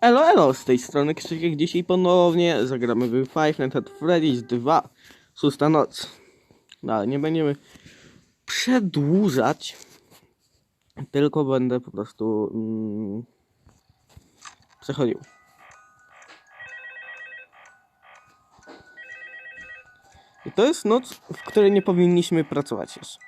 Elo, elo, z tej strony Krzysiek. Dzisiaj ponownie zagramy w Five Nights at Freddy's 2. Szósta noc. No, ale nie będziemy przedłużać. Tylko będę po prostu mm, przechodził. I to jest noc, w której nie powinniśmy pracować jeszcze.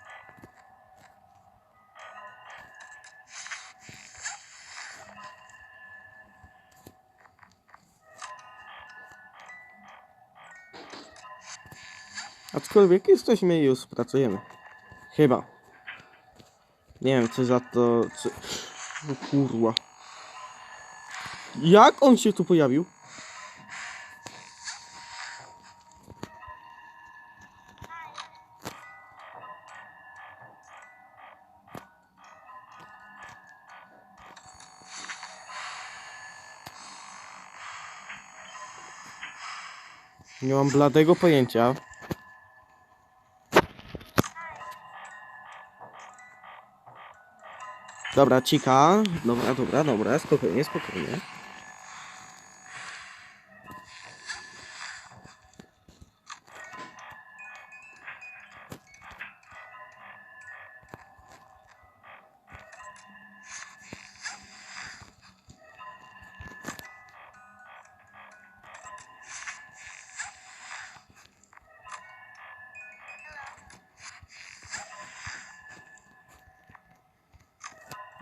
Aczkolwiek jesteśmy i już pracujemy. Chyba. Nie wiem, co za to... Co... O kurwa. Jak on się tu pojawił? Nie mam bladego pojęcia. Dobra, cika. Dobra, dobra, dobra, spokojnie, spokojnie.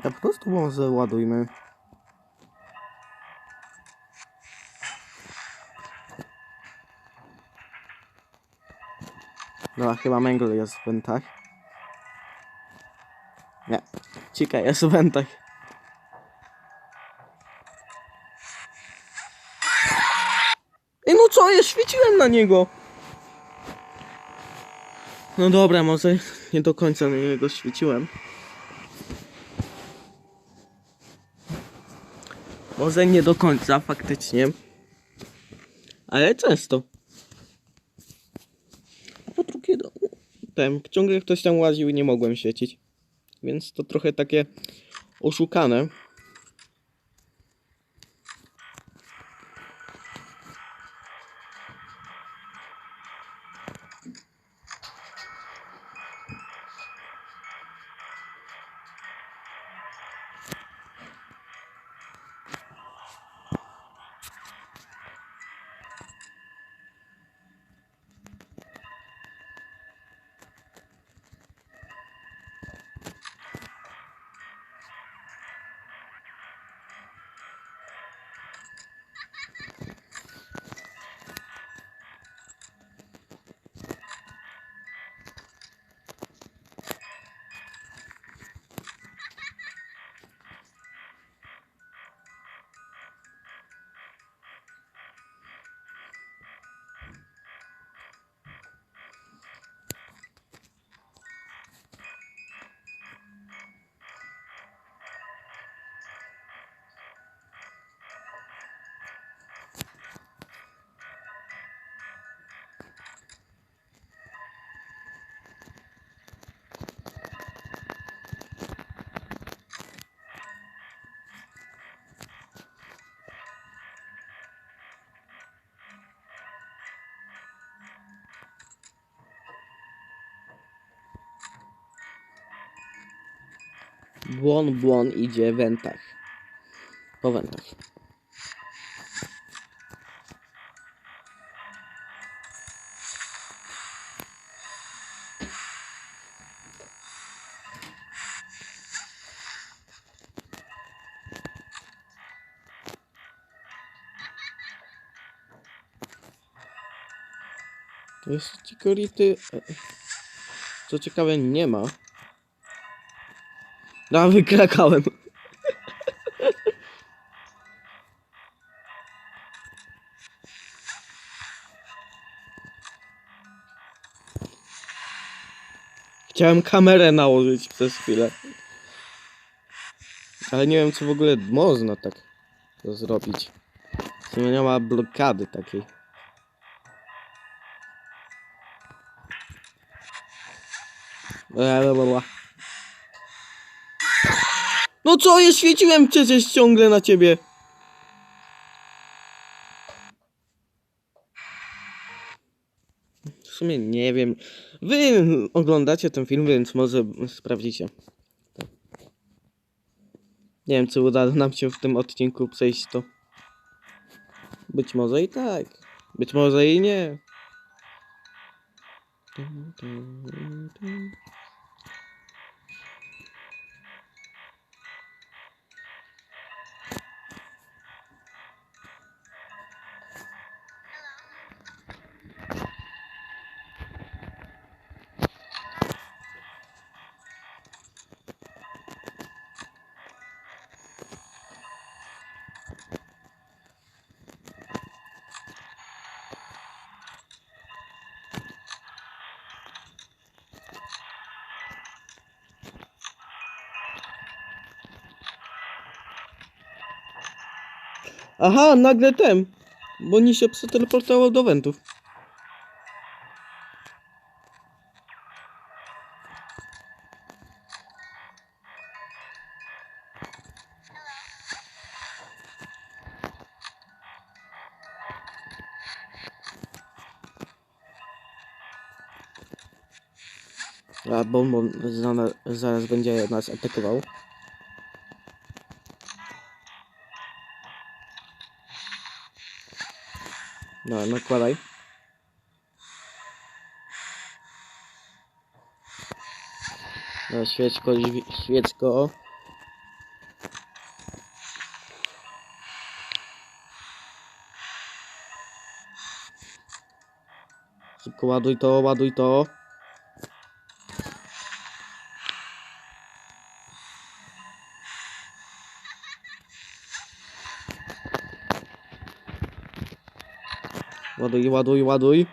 Ja po prostu może ładujmy. No, chyba Mangle jest w wentach. Nie, Cika jest w wentach. No co, ja świeciłem na niego! No dobra, może nie do końca na niego świeciłem. Może nie do końca, faktycznie. Ale często. A po drugie, no, ten, ciągle ktoś tam łaził i nie mogłem świecić. Więc to trochę takie oszukane. Błon, błon idzie wentach. Po wentach. Jest ci kority. E, co ciekawe, nie ma a, wykrakałem. Chciałem kamerę nałożyć przez chwilę. Ale nie wiem, czy w ogóle można tak to zrobić. Nie ma blokady takiej. Blablabla. No co, ja świeciłem przecież ciągle na ciebie. W sumie nie wiem. Wy oglądacie ten film, więc może sprawdzicie. Nie wiem, czy uda nam się w tym odcinku przejść to. Być może i tak. Być może i nie. Tum, tum, tum. Aha, nagle ten. Bo ni się przeteleportował do wentów. A bombon zaraz będzie nas atakował. Nakładaj. No, świeczko, świeczko. Szybko ładuj to, ładuj to. Ładuj, ładuj, ładuj.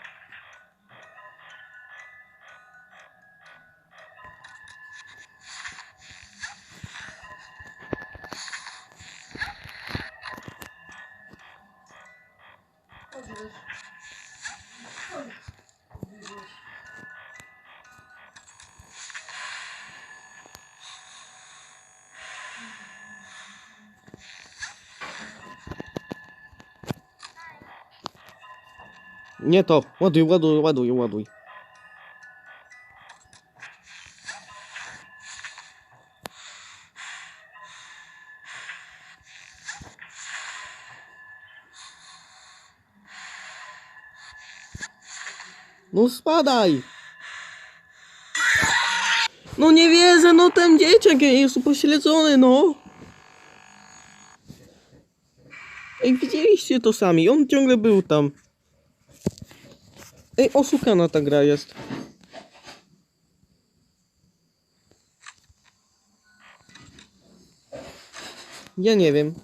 Nie to. Ładuj, ładuj, ładuj, ładuj. No spadaj! No nie wierzę, no ten dzieciak jest upośledzony, no! Ej, widzieliście to sami, on ciągle był tam. Ej, oszukana ta gra jest. Ja nie wiem.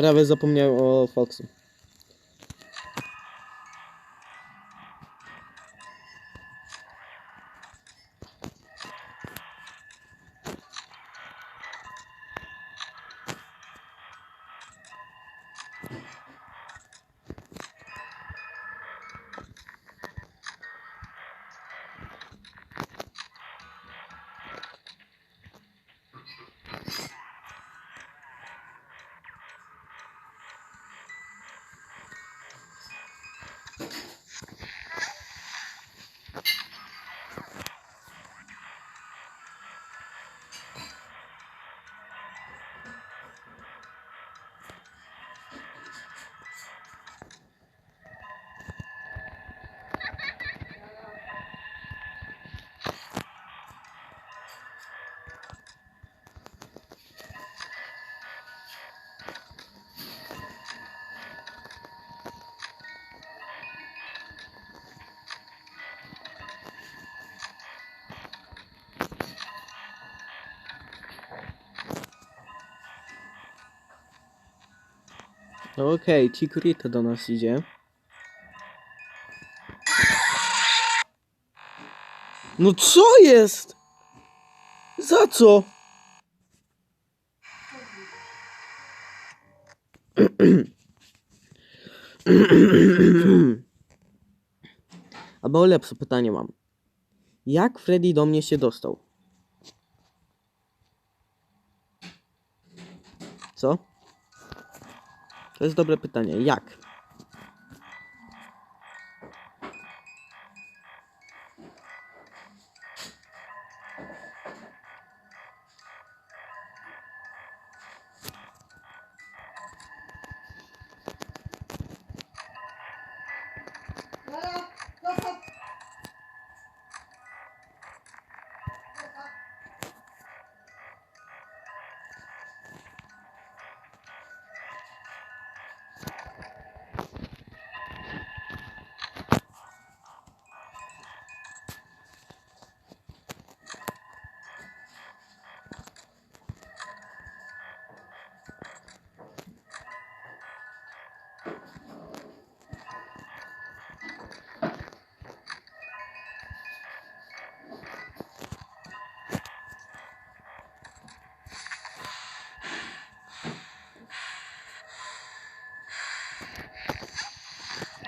Prawie zapomniałem o Foxu. Okej, Chikorita do nas idzie. No co jest? Za co? Albo lepsze pytanie mam. Jak Freddy do mnie się dostał? To jest dobre pytanie. Jak?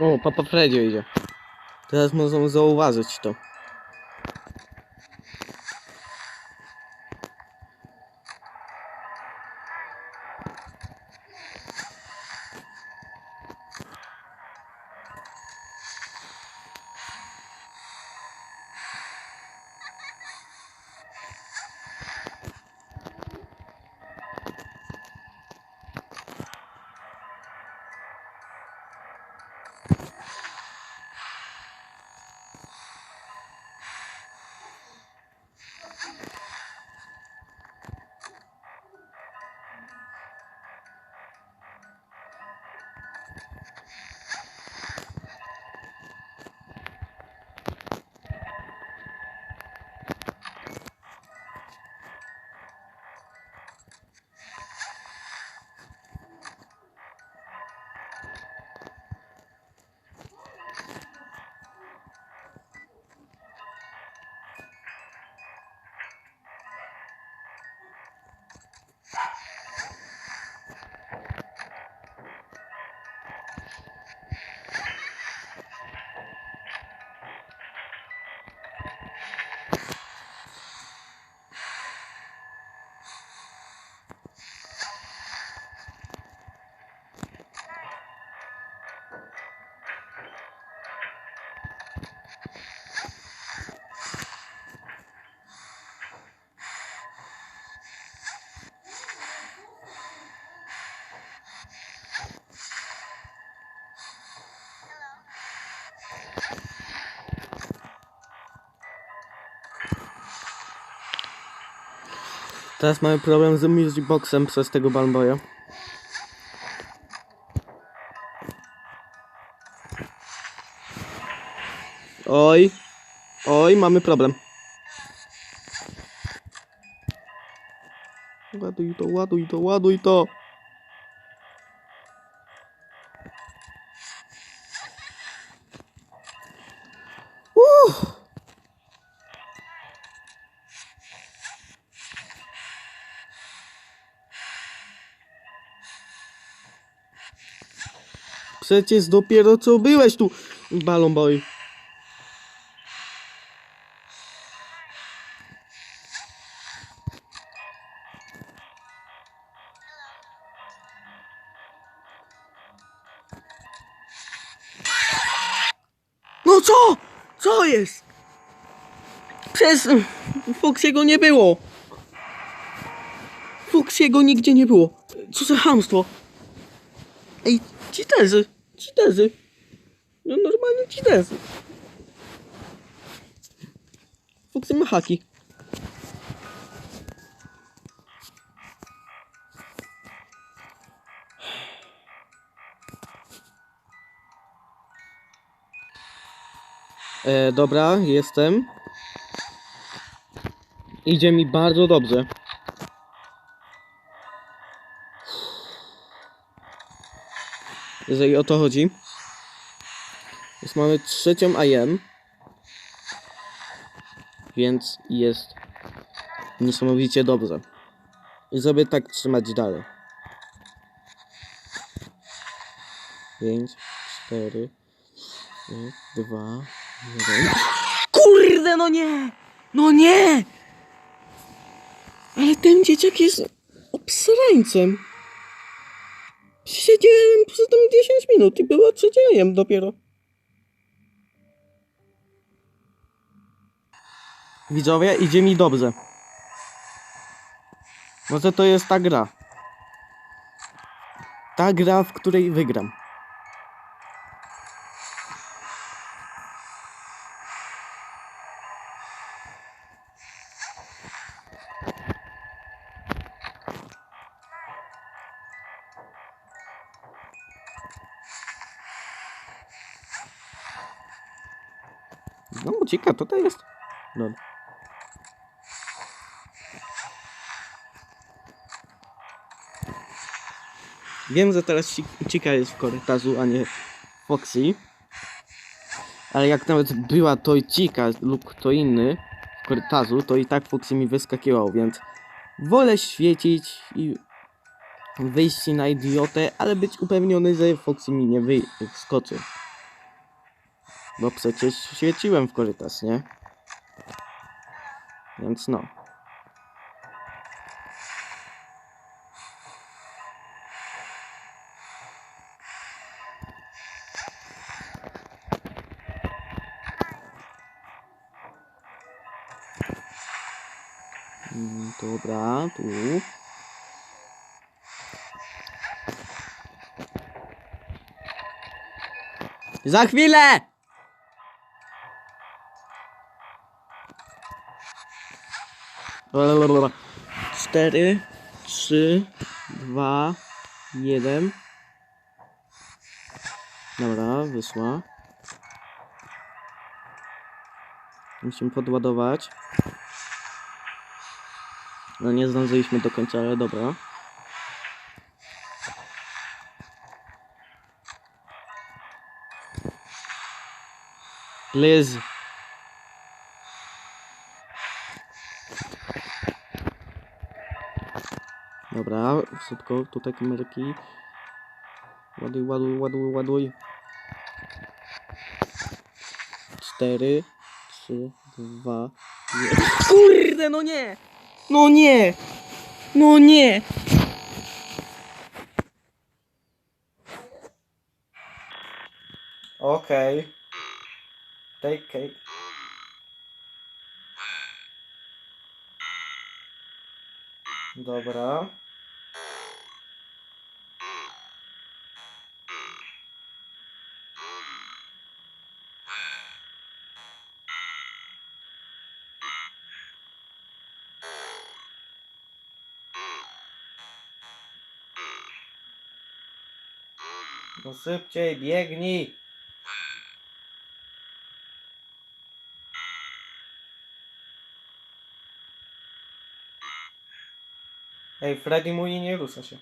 O, Papa Freddy idzie. Teraz możemy zauważyć to. Teraz mamy problem z Music Boxem przez tego Balboya. Oj, oj, mamy problem. Ładuj to, ładuj to, ładuj to. Przecież dopiero co byłeś tu, Balon Boy. No co? Co jest? Przez Foxiego nie było. Foxiego nigdzie nie było. Co za hamstwo. Ej, ci tezy, ci. No normalnie ci tezy. Foxy ma haki. E, dobra, jestem. Idzie mi bardzo dobrze. Jeżeli o to chodzi. Więc mamy trzecią AM. Więc jest niesamowicie dobrze. I żeby tak trzymać dalej. 5, 4, 2, 1. Kurde, no nie! No nie! Ale ten dzieciak jest obsrańcem. Siedziałem przez tam 10 minut i było trzeciem dopiero. Widzowie, idzie mi dobrze. Może to jest ta gra. Ta gra, w której wygram. No, ucieka, to jest. No. Wiem, że teraz Chica jest w korytarzu, a nie Foxy. Ale jak nawet była to Chica lub kto inny w korytarzu, to i tak Foxy mi wyskakiwał, więc wolę świecić i wyjść na idiotę, ale być upewniony, że Foxy mi nie wyskoczy. Bo przecież świeciłem w korytarz, nie? Więc no. Mm, Dobra, tu. Za chwilę! Blablabla. Cztery, trzy, dwa, jeden. Dobra, wyszła. Musimy podładować. No nie zdążyliśmy do końca, ale dobra. Liz. Dobra, szybko, tutaj kamerki. Ładuj, ładuj, ładuj, ładuj. Cztery, trzy, dwa, jeden. Kurde, no nie! No nie! No nie! Okej. Okay. Take cake. Dobra. No szybciej, biegnij! Ej, Freddy mówi nie rusza się.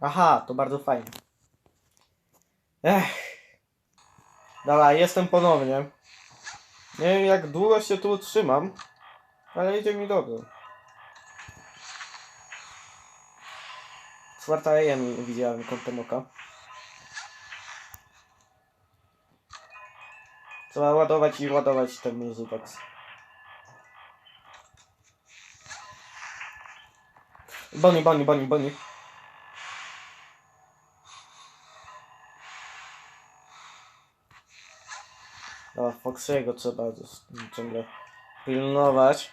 Aha, to bardzo fajnie. Ech. Dobra, jestem ponownie. Nie wiem jak długo się tu utrzymam, ale idzie mi dobrze. Czwarta AM widziałem kątem oka. Trzeba ładować i ładować ten Musibox. Boni, boni, boni, boni. Dobra, Foxy'ego trzeba ciągle pilnować.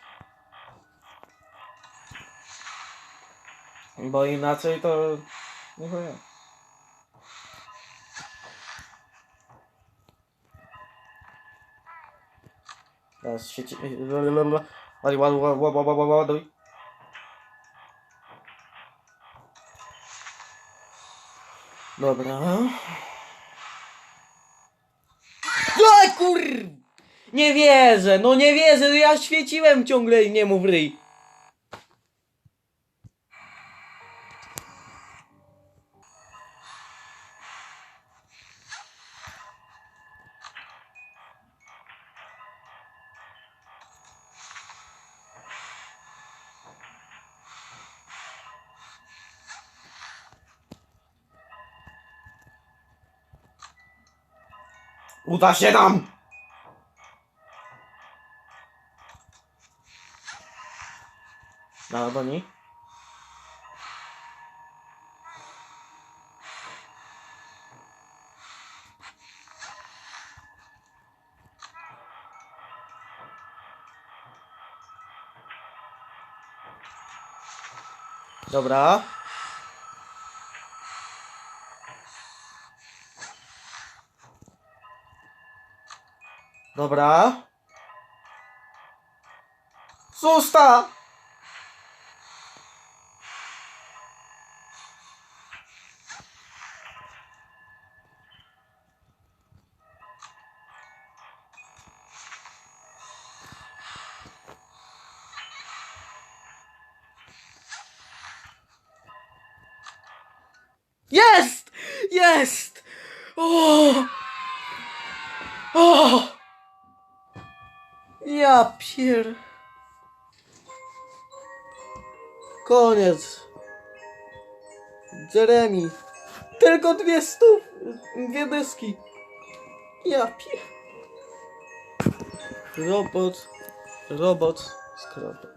Bo inaczej to... Nie wiem. Teraz ładuj, ładuj. Dobra. Kur... Nie wierzę, no nie wierzę, ja świeciłem ciągle i nie mów ryj. Uda się nam! Dobra, nie? Dobra. Dobra. Susta! Jest! Jest! O! O! Ja pier... Koniec. Jeremy. Tylko dwie stów... Dwie deski. Ja pier... Robot... Robot... Skrobot.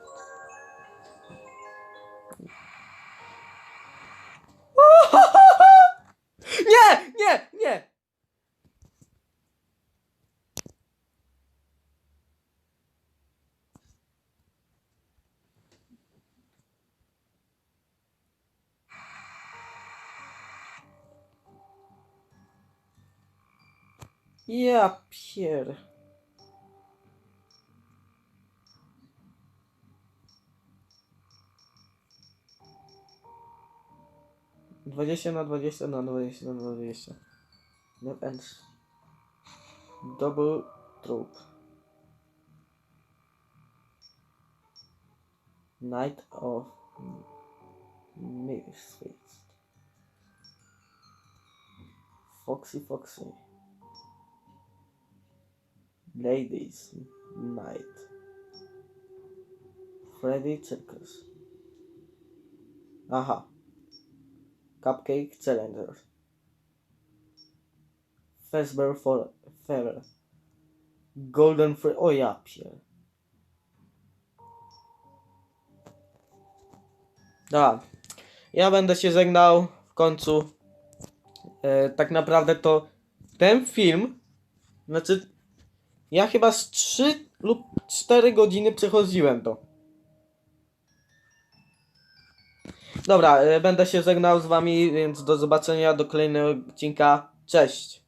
Ja pier... Dwadzieścia na dwadzieścia na dwadzieścia na dwadzieścia. No and double troop. Night of Misfits. Foxy Foxy. Ladies Night. Freddy Circus. Aha. Cupcake Challenger. Fazbear Feather. Golden Free. O ja pier. Dobra. Ja będę się żegnał w końcu. E, tak naprawdę to ten film. Znaczy. Ja chyba z 3 lub 4 godziny przechodziłem to. Dobra, e, będę się żegnał z wami, więc do zobaczenia do kolejnego odcinka. Cześć!